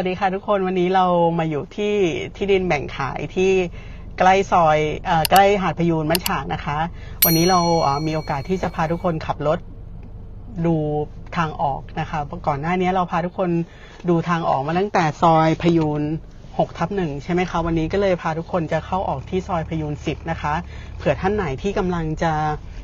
วัสดีค่ะทุกคนวันนี้เรามาอยู่ที่ที่ดินแบ่งขายที่ใกล้ซอยอใกล้หาดพยูนบ้านฉางนะคะ วันนี้เรามีโอกาสที่จะพาทุกคนขับรถดูทางออกนะคะก่อนหน้านี้เราพาทุกคนดูทางออกมาตั้งแต่ซอยพยูน6ทับหนึ่งใช่ไหมคะวันนี้ก็เลยพาทุกคนจะเข้าออกที่ซอยพยูน10นะคะเผื่อท่านไหนที่กำลังจะ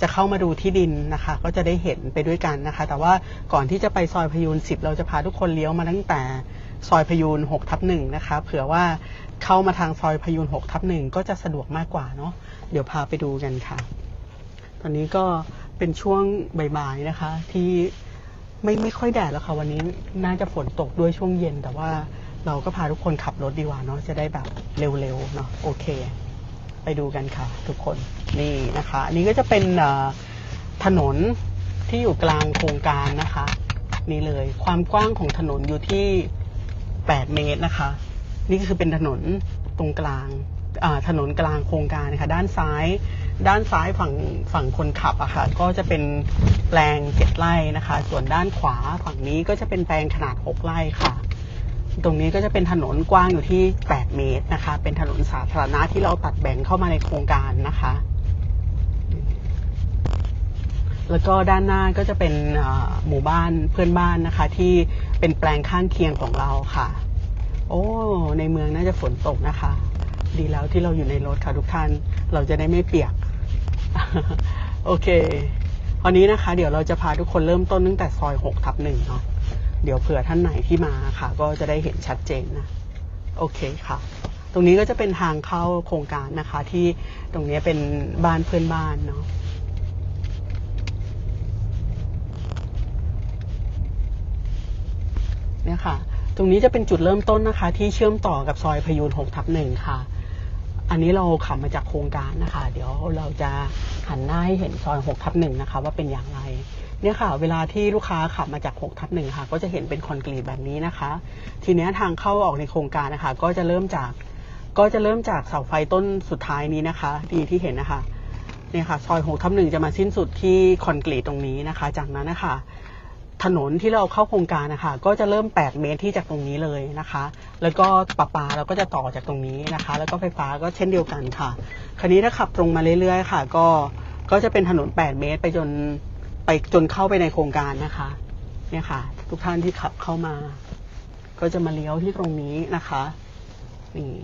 จะเข้ามาดูที่ดินนะคะ ก็จะได้เห็นไปด้วยกันนะคะ แต่ว่าก่อนที่จะไปซอยพยูน10 เราจะพาทุกคนเลี้ยวมาตั้งแต่ ซอยพยูน6ทับหนึ่งนะคะ เผื่อว่าเข้ามาทางซอยพยูน6ทับหนึ่งก็จะสะดวกมากกว่าเนาะเดี๋ยวพาไปดูกันค่ะ ตอนนี้ก็เป็นช่วงบ่ายๆนะคะ ที่ไม่ไม่ค่อยแดดแล้วค่ะวันนี้น่าจะฝนตกด้วยช่วงเย็น แต่ว่าเราก็พาทุกคนขับรถดีกว่าเนาะจะได้แบบเร็วๆเนาะโอเค ไปดูกันค่ะ ทุกคนนี่นะคะ อันนี้ก็จะเป็นถนนที่อยู่กลางโครงการนะคะ นี่เลย ความกว้างของถนนอยู่ที่ 8 เมตรนะคะ นี่ก็คือเป็นถนนตรงกลางถนนกลางโครงการนะคะด้านซ้าย ด้านซ้ายฝั่งฝั่งคนขับอะค่ะก็จะเป็นแปลงเจ็ดไร่นะคะ ส่วนด้านขวาฝั่งนี้ก็จะเป็นแปลงขนาด6ไร่ค่ะ ตรงนี้ก็จะเป็นถนนกว้างอยู่ที่ 8 เมตรนะคะ เป็นถนนสาธารณะที่เราตัดแบ่งเข้ามาในโครงการนะคะ แล้วก็ด้านหน้าก็จะเป็นหมู่บ้านเพื่อนบ้านนะคะที่ เป็นแปลงข้างเคียงของเราค่ะ โอ้ ในเมืองน่าจะฝนตกนะคะ ดีแล้วที่เราอยู่ในรถค่ะทุกท่าน เราจะได้ไม่เปียก โอเควันนี้นะคะ เดี๋ยวเราจะพาทุกคนเริ่มต้นตั้งแต่ซอย6ทับหนึ่งเนาะ เดี๋ยวเผื่อท่านไหนที่มาค่ะ ก็จะได้เห็นชัดเจนนะ โอเคค่ะ ตรงนี้ก็จะเป็นทางเข้าโครงการนะคะ ที่ตรงนี้เป็นบ้านเพื่อนบ้านเนาะ เนี่ยค่ะ ตรงนี้จะเป็นจุดเริ่มต้นนะคะ ที่เชื่อมต่อกับซอยพยูน6ทับหนึ่งค่ะ อันนี้เราขับมาจากโครงการนะคะ เดี๋ยวเราจะหันหน้าให้เห็นซอย6ทับหนึ่งนะคะว่าเป็นอย่างไรเนี่ยค่ะเวลาที่ลูกค้าขับมาจาก6ทับหนึ่งค่ะ ก็จะเห็นเป็นคอนกรีตแบบนี้นะคะ ทีนี้ทางเข้าออกในโครงการนะคะ ก็จะเริ่มจากก็จะเริ่มจากเสาไฟต้นสุดท้ายนี้นะคะ ดีที่เห็นนะคะเนี่ยค่ะซอย6ทับหนึ่งจะมาสิ้นสุดที่คอนกรีตตรงนี้นะคะ จากนั้นนะคะ ถนนที่เราเข้าโครงการนะคะก็จะเริ่ม 8 เมตรที่จากตรงนี้เลยนะคะ แล้วก็ประปาเราก็จะต่อจากตรงนี้นะคะ แล้วก็ไฟฟ้าก็เช่นเดียวกันค่ะ คราวนี้ถ้าขับตรงมาเรื่อยๆ ค่ะ ก็ก็จะเป็นถนน 8 เมตรไปจนไปจนเข้าไปในโครงการนะคะเนี่ยค่ะ ทุกท่านที่ขับเข้ามา ก็จะมาเลี้ยวที่ตรงนี้นะคะนี่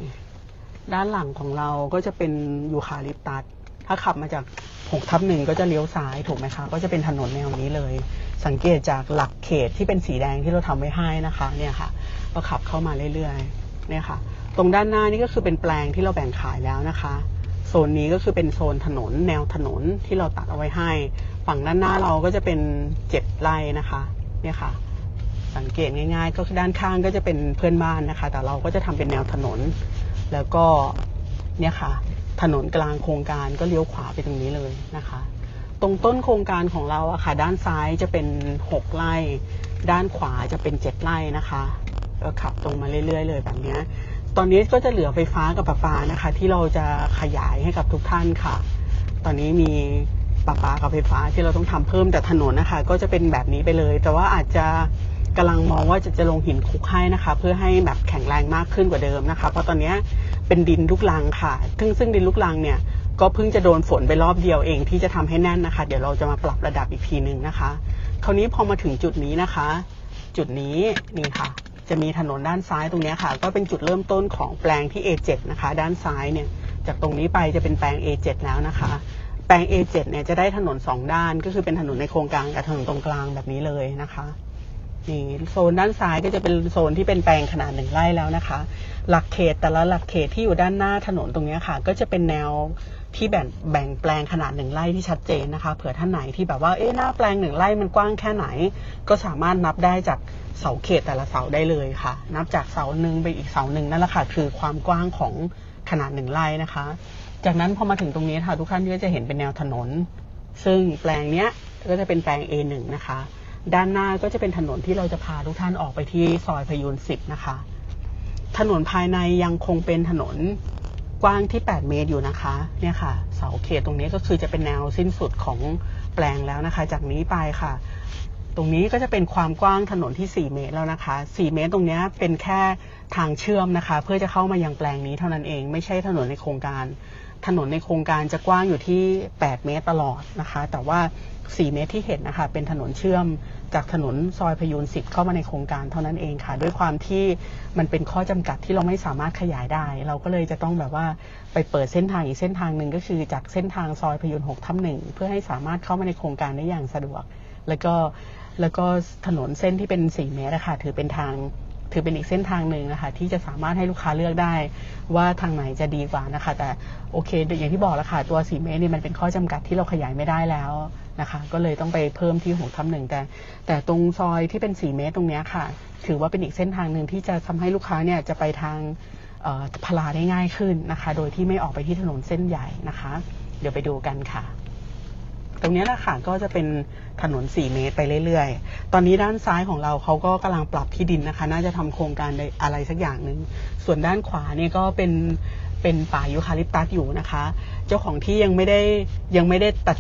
ด้านหลังของเราก็จะเป็นยูคาลิปตัส ถ้าขับมาจาก6ทับหนึ่งก็จะเลี้ยวซ้ายถูกไหมคะ ก็จะเป็นถนนแนวนี้เลย สังเกตจากหลักเขตที่เป็นสีแดงที่เราทำไว้ให้นะคะเนี่ยค่ะก็ขับเข้ามาเรื่อยๆเนี่ยค่ะ ตรงด้านหน้านี่ก็คือเป็นแปลงที่เราแบ่งขายแล้วนะคะโซนนี้ก็คือเป็นโซนถนนแนวถนนที่เราตัดเอาไว้ให้ ฝั่งด้านหน้าเราก็จะเป็นเจ็ดไร่นะคะเนี่ยค่ะ สังเกตง่าย ๆ ก็คือด้านข้างก็จะเป็นเพื่อนบ้านนะคะ แต่เราก็จะทำเป็นแนวถนน แล้วก็เนี่ยค่ะ ถนนกลางโครงการก็เลี้ยวขวาไปตรงนี้เลยนะคะ ตรงต้นโครงการของเราอะค่ะ ด้านซ้ายจะเป็น 6 ไร่ ด้านขวาจะเป็น 7 ไร่นะคะก็ขับตรงมาเรื่อยๆ เลยแบบนี้ตอนนี้ก็จะเหลือไฟฟ้ากับประปานะคะ ที่เราจะขยายให้กับทุกท่านค่ะ ตอนนี้มีประปากับไฟฟ้าที่เราต้องทำเพิ่มแต่ถนนนะคะ ก็จะเป็นแบบนี้ไปเลย แต่ว่าอาจจะกำลังมองว่าจะจะลงหินคลุกให้นะคะ เพื่อให้แบบแข็งแรงมากขึ้นกว่าเดิมนะคะ เพราะตอนนี้ เป็นดินลูกลังค่ะ ซึ่งซึ่งดินลูกลังเนี่ยก็เพิ่งจะโดนฝนไปรอบเดียวเองที่จะทำให้แน่นนะคะ เดี๋ยวเราจะมาปรับระดับอีกทีหนึ่งนะคะ คราวนี้พอมาถึงจุดนี้นะคะ จุดนี้นี่ค่ะ จะมีถนนด้านซ้ายตรงนี้ค่ะ ก็เป็นจุดเริ่มต้นของแปลงที่ A7 นะคะ ด้านซ้ายเนี่ยจากตรงนี้ไปจะเป็นแปลง A7 แล้วนะคะ แปลง A7 เนี่ยจะได้ถนนสองด้าน ก็คือเป็นถนนในโครงการกับถนนตรงกลางแบบนี้เลยนะคะ นี่โซนด้านซ้ายก็จะเป็นโซนที่เป็นแปลงขนาดหนึ่งไร่แล้วนะคะ หลักเขตแต่ละหลักเขตที่อยู่ด้านหน้าถนนตรงนี้ค่ะ ก็จะเป็นแนวที่แบ่งแบ่งแปลงขนาดหนึ่งไร่ที่ชัดเจนนะคะ เผื่อท่านไหนที่แบบว่าเอ๊ะหน้าแปลงหนึ่งไร่มันกว้างแค่ไหน ก็สามารถนับได้จากเสาเขตแต่ละเสาได้เลยค่ะ นับจากเสาหนึ่งไปอีกเสาหนึ่งนั่นแหละค่ะคือความกว้างของขนาดหนึ่งไร่นะคะ จากนั้นพอมาถึงตรงนี้ค่ะทุกท่านก็จะเห็นเป็นแนวถนน ซึ่งแปลงเนี้ยก็จะเป็นแปลง A1 นะคะ ด้านหน้าก็จะเป็นถนนที่เราจะพาทุกท่านออกไปที่ซอยพยูน10 นะคะ ถนนภายในยังคงเป็นถนนกว้างที่ 8 เมตรอยู่นะคะ เนี่ยค่ะ เสาเขตตรงนี้ก็คือจะเป็นแนวสิ้นสุดของแปลงแล้วนะคะ จากนี้ไปค่ะ ตรงนี้ก็จะเป็นความกว้างถนนที่ 4 เมตรแล้วนะคะ 4 เมตรตรงนี้เป็นแค่ทางเชื่อมนะคะ เพื่อจะเข้ามายังแปลงนี้เท่านั้นเอง ไม่ใช่ถนนในโครงการ ถนนในโครงการจะกว้างอยู่ที่ 8 เมตรตลอดนะคะ แต่ว่า 4 เมตรที่เห็นนะคะ เป็นถนนเชื่อมจากถนนซอยพยูน10 เข้ามาในโครงการเท่านั้นเองค่ะ ด้วยความที่มันเป็นข้อจำกัดที่เราไม่สามารถขยายได้ เราก็เลยจะต้องแบบว่าไปเปิดเส้นทางอีกเส้นทางหนึ่งก็คือจากเส้นทางซอยพยูน6ทับหนึ่งเพื่อให้สามารถเข้ามาในโครงการได้อย่างสะดวก แล้วก็แล้วก็ถนนเส้นที่เป็น 4 เมตรอะคะถือเป็นทาง ถือเป็นอีกเส้นทางหนึ่งนะคะที่จะสามารถให้ลูกค้าเลือกได้ ว่าทางไหนจะดีกว่านะคะ แต่โอเคอย่างที่บอกแล้วค่ะตัว4เมตรนี่มันเป็นข้อจำกัดที่เราขยายไม่ได้แล้วนะคะ ก็เลยต้องไปเพิ่มที่หกทับหนึ่งแต่ แต่ตรงซอยที่เป็น4เมตรตรงนี้ค่ะ ถือว่าเป็นอีกเส้นทางหนึ่งที่จะทำให้ลูกค้าเนี่ยจะไปทางพลาได้ง่ายขึ้นนะคะ โดยที่ไม่ออกไปที่ถนนเส้นใหญ่นะคะ เดี๋ยวไปดูกันค่ะ ตรงนี้แหละค่ะก็จะเป็นถนน 4 เมตรไปเรื่อยๆ ตอนนี้ด้านซ้ายของเราเขาก็กำลังปรับที่ดินนะคะ น่าจะทำโครงการอะไรสักอย่างหนึ่ง ส่วนด้านขวาเนี่ยก็เป็นเป็นป่ายูคาลิปตัสอยู่นะคะ เจ้าของที่ยังไม่ได้ยังไม่ได้ตัด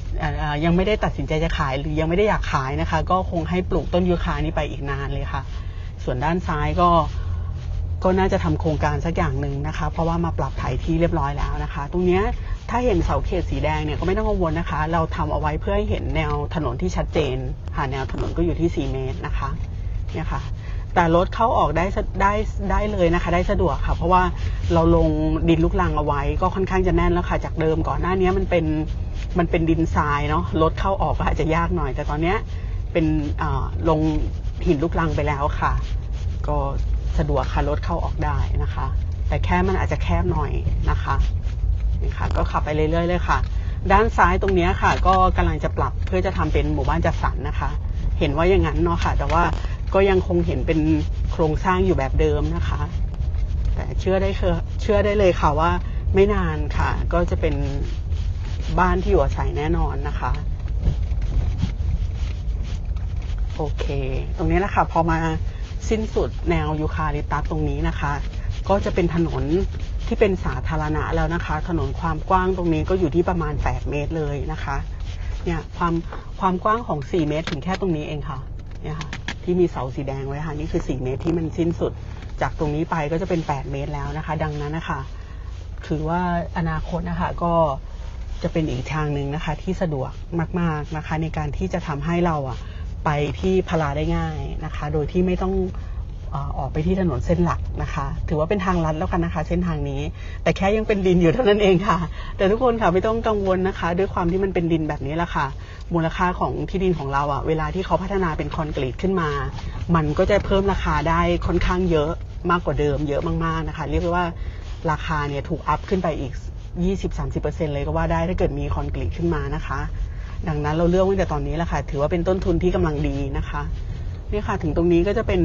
ยังไม่ได้ตัดสินใจจะขาย หรือยังไม่ได้อยากขายนะคะ ก็คงให้ปลูกต้นยูคานี้ไปอีกนานเลยค่ะ ส่วนด้านซ้ายก็ก็น่าจะทำโครงการสักอย่างหนึ่งนะคะ เพราะว่ามาปรับไถที่เรียบร้อยแล้วนะคะ ตรงนี้ ถ้าเห็นเสาเขตสีแดงเนี่ยก็ไม่ต้องกังวลนะคะ เราทำเอาไว้เพื่อให้เห็นแนวถนนที่ชัดเจนหาแนวถนนก็อยู่ที่ 4 เมตรนะคะเนี่ยค่ะแต่รถเข้าออกได้ได้ได้เลยนะคะ ได้สะดวกค่ะ เพราะว่าเราลงดินลูกรังเอาไว้ ก็ค่อนข้างจะแน่นแล้วค่ะ จากเดิมก่อนหน้านี้มันเป็นมันเป็นดินทรายเนาะรถเข้าออกก็อาจจะยากหน่อย แต่ตอนเนี้ยเป็นอ่าลงหินลูกรังไปแล้วค่ะ ก็สะดวกค่ะรถเข้าออกได้นะคะ แต่แค่มันอาจจะแคบหน่อยนะคะ นี่ค่ะก็ขับไปเรื่อยๆเลยค่ะ ด้านซ้ายตรงนี้ค่ะ ก็กำลังจะปรับเพื่อจะทำเป็นหมู่บ้านจัดสรรนะคะ เห็นว่าอย่างนั้นเนาะค่ะ แต่ว่าก็ยังคงเห็นเป็นโครงสร้างอยู่แบบเดิมนะคะ แต่เชื่อได้เคือเชื่อได้เลยค่ะว่าไม่นานค่ะ ก็จะเป็นบ้านที่อยู่อาศัยแน่นอนนะคะโอเค ตรงนี้แหละค่ะพอมาสิ้นสุดแนวยูคาลิปตัสตรงนี้นะคะ ก็จะเป็นถนนที่เป็นสาธารณะแล้วนะคะ ถนนความกว้างตรงนี้ก็อยู่ที่ประมาณ 8 เมตรเลยนะคะเนี่ยความความกว้างของ 4 เมตร ถึงแค่ตรงนี้เองค่ะเนี่ยค่ะที่มีเสาสีแดงไว้ค่ะนี่คือ 4 เมตรที่มันสิ้นสุด จากตรงนี้ไปก็จะเป็น 8 เมตรแล้วนะคะ ดังนั้นนะคะถือว่าอนาคตนะคะก็จะเป็นอีกทางหนึ่งนะคะ ที่สะดวกมาก ๆนะคะ ในการที่จะทำให้เราอะไปที่พลาได้ง่ายนะคะ โดยที่ไม่ต้อง ออกไปที่ถนนเส้นหลักนะคะ ถือว่าเป็นทางลัดแล้วกันนะคะ เส้นทางนี้ แต่แค่ยังเป็นดินอยู่เท่านั้นเองค่ะ แต่ทุกคนค่ะไม่ต้องกังวลนะคะ ด้วยความที่มันเป็นดินแบบนี้แหละค่ะ มูลค่าของที่ดินของเราอะเวลาที่เขาพัฒนาเป็นคอนกรีตขึ้นมา มันก็จะเพิ่มราคาได้ค่อนข้างเยอะมากกว่าเดิม เยอะมากๆนะคะ เรียกได้ว่าราคาเนี่ยถูกอัพขึ้นไปอีก 20-30%เลยก็ว่าได้ถ้าเกิดมีคอนกรีตขึ้นมานะคะ ดังนั้นเราเลือกตั้งแต่ตอนนี้แหละค่ะ ถือว่าเป็นต้นทุนที่กำลังดีนะคะนี่ค่ะถึงตรงนี้ก็จะเป็น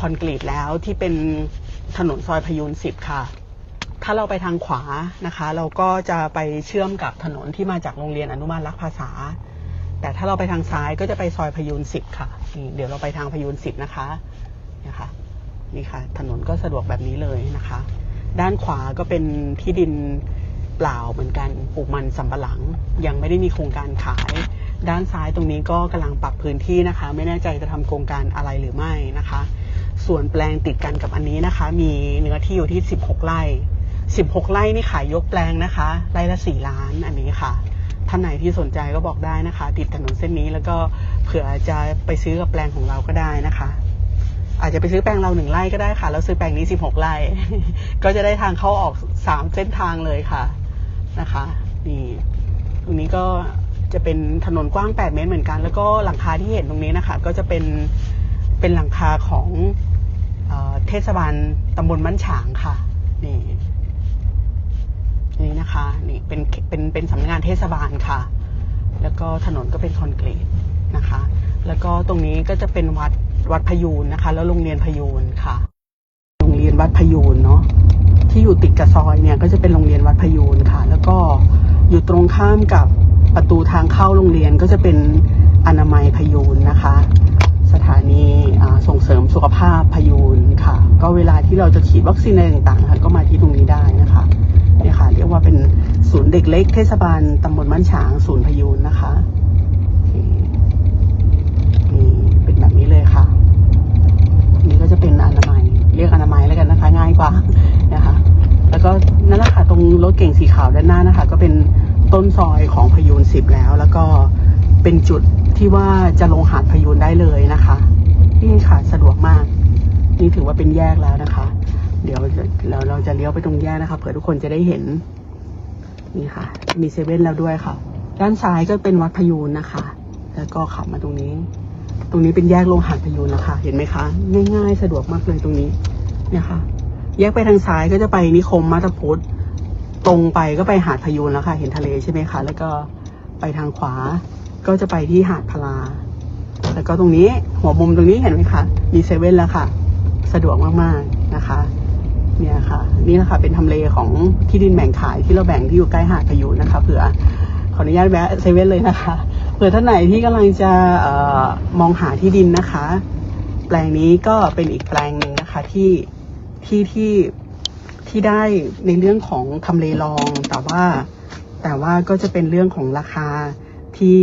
คอนกรีตแล้วที่เป็นถนนซอยพยูน10ค่ะ ถ้าเราไปทางขวานะคะ เราก็จะไปเชื่อมกับถนนที่มาจากโรงเรียนอนุบาลรักภาษา แต่ถ้าเราไปทางซ้ายก็จะไปซอยพยูน10ค่ะนี่เดี๋ยวเราไปทางพยูน10นะคะนี่ค่ะนี่ค่ะ ถนนก็สะดวกแบบนี้เลยนะคะ ด้านขวาก็เป็นที่ดินเปล่าเหมือนกันปลูกมันสำปะหลัง ยังไม่ได้มีโครงการขาย ด้านซ้ายตรงนี้ก็กำลังปรับพื้นที่นะคะ ไม่แน่ใจจะทำโครงการอะไรหรือไม่นะคะ ส่วนแปลงติดกันกับอันนี้นะคะ มีเนื้อที่อยู่ที่ 16 ไร่ 16 ไร่นี่ขายยกแปลงนะคะ ไร่ละ 4 ล้านอันนี้ค่ะ ท่านไหนที่สนใจก็บอกได้นะคะ ติดถนนเส้นนี้แล้วก็เผื่อจะไปซื้อกับแปลงของเราก็ได้นะคะ อาจจะไปซื้อแปลงเราหนึ่งไร่ก็ได้ค่ะ แล้วซื้อแปลงนี้ 16 ไร่ ก็จะได้ทางเข้าออก 3 เส้นทางเลยค่ะนะคะ นี่ตรงนี้ก็จะเป็นถนนกว้าง 8 เมตรเหมือนกัน แล้วก็หลังคาที่เห็นตรงนี้นะคะ ก็จะเป็น เป็นหลังคาของเอเทศบาลตำบลบ้านฉางค่ะ นี่นี่นะคะนี่เป็นเป็นเป็นสำนักงานเทศบาลค่ะ แล้วก็ถนนก็เป็นคอนกรีตนะคะ แล้วก็ตรงนี้ก็จะเป็นวัดวัดพยูนนะคะ แล้วโรงเรียนพยูนค่ะ โรงเรียนวัดพยูนเนาะที่อยู่ติดกับซอยเนี่ยก็จะเป็นโรงเรียนวัดพยูนค่ะ แล้วก็อยู่ตรงข้ามกับประตูทางเข้าโรงเรียนก็จะเป็นอนามัยพยูนนะคะ สถานีส่งเสริมสุขภาพพยูนค่ะ ก็เวลาที่เราจะฉีดวัคซีนอะไรต่างๆค่ะก็มาที่ตรงนี้ได้นะคะเนี่ยค่ะเรียกว่าเป็นศูนย์เด็กเล็กเทศบาลตำบลบ้านฉางศูนย์พยูนนะคะโอเคนี่แบบนี้เลยค่ะนนี้ก็จะเป็นอนามัย เรียกอนามัยแล้วกันนะคะ ง่ายกว่านะคะ แล้วก็นั่นแหละค่ะตรงรถเก่งสีขาวด้านหน้านะคะ ก็เป็นต้นซอยของพยูนสิบแล้ว แล้วก็เป็นจุด ที่ว่าจะลงหาดพยูนได้เลยนะคะ นี่ค่ะสะดวกมาก นี่ถือว่าเป็นแยกแล้วนะคะ เดี๋ยวเราเราจะเลี้ยวไปตรงแยกนะคะเผื่อทุกคนจะได้เห็น นี่ค่ะ มีเซเว่นแล้วด้วยค่ะ ด้านซ้ายก็เป็นวัดพยูนนะคะ แล้วก็ขับมาตรงนี้ ตรงนี้เป็นแยกลงหาดพยูนนะคะ เห็นไหมคะ ง่าย ๆ สะดวกมากเลยตรงนี้เนี่ยค่ะ แยกไปทางซ้ายก็จะไปนิคมมาตาพุทธตรงไปก็ไปหาดพยูนแล้วค่ะ เห็นทะเลใช่ไหมคะ แล้วก็ไปทางขวา ก็จะไปที่หาดพลา แล้วก็ตรงนี้หัวมุมตรงนี้เห็นไหมคะมีเซเว่นแล้วค่ะ สะดวกมากๆนะคะเนี่ยค่ะ นี่นะคะเป็นทำเลของที่ดินแบ่งขายที่เราแบ่งที่อยู่ใกล้หาดพายูนะคะเผื่อขออนุญาตแวะเซเว่นเลยนะคะเผื่อท่านไหนที่กำลังจะออมองหาที่ดินนะคะ แปลงนี้ก็เป็นอีกแปลงหนึ่งนะคะที่ที่ที่ที่ได้ในเรื่องของทำเลรอง แต่ว่าแต่ว่าก็จะเป็นเรื่องของราคา ที่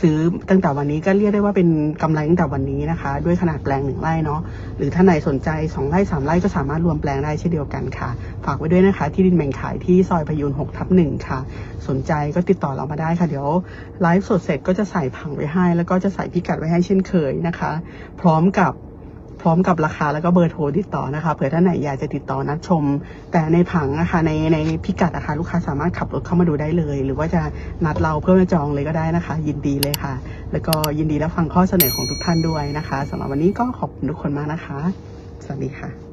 ซื้อตั้งแต่วันนี้ก็เรียกได้ว่าเป็นกำไรตั้งแต่วันนี้นะคะ ด้วยขนาดแปลงหนึ่งไร่เนาะหรือท่านไหนสนใจสองไร่สามไร่ก็สามารถรวมแปลงได้เช่นเดียวกันค่ะ ฝากไว้ด้วยนะคะ ที่ดินแบ่งขายที่ซอยพยูน6ทับหนึ่งค่ะ สนใจก็ติดต่อเรามาได้ค่ะเดี๋ยวไลฟ์สดเสร็จก็จะใส่ผังไว้ให้ แล้วก็จะใส่พิกัดไว้ให้เช่นเคยนะคะ พร้อมกับ พร้อมกับราคาแล้วก็เบอร์โทรติดต่อนะคะเผื่อท่านไหนอยากจะติดต่อนัดชม แต่ในผังนะคะในในพิกัดนะคะลูกค้าสามารถขับรถเข้ามาดูได้เลย หรือว่าจะนัดเราเพื่อมาจองเลยก็ได้นะคะ ยินดีเลยค่ะ แล้วก็ยินดีรับฟังข้อเสนอของทุกท่านด้วยนะคะสำหรับวันนี้ก็ขอบคุณทุกคนมากนะคะ สวัสดีค่ะ